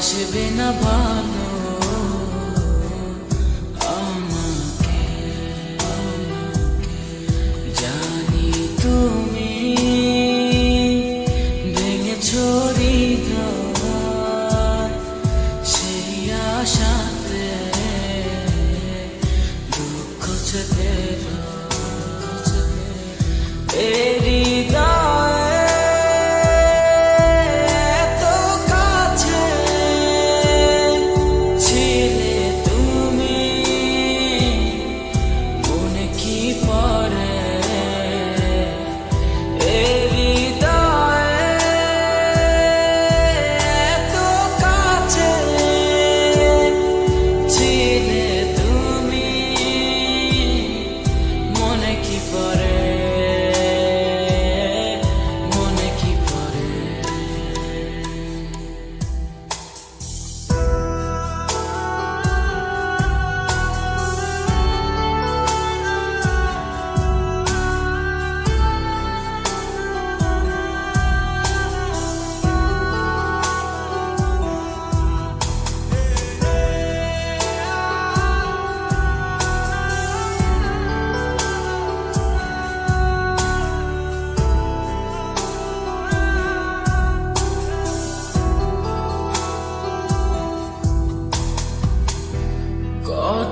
বাসবে না ভালো। আমাকে জানি তুমি ভেঙে ছড়ি হৃদয়।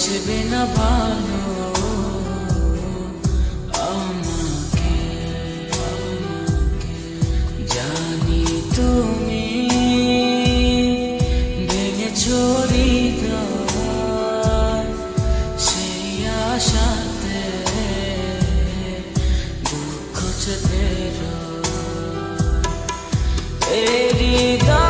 বাসবে না ভালো। আমাকে জানি তুমি ভেঙেছো হৃদয় সেই আশাতে দুঃখ এই হৃদয়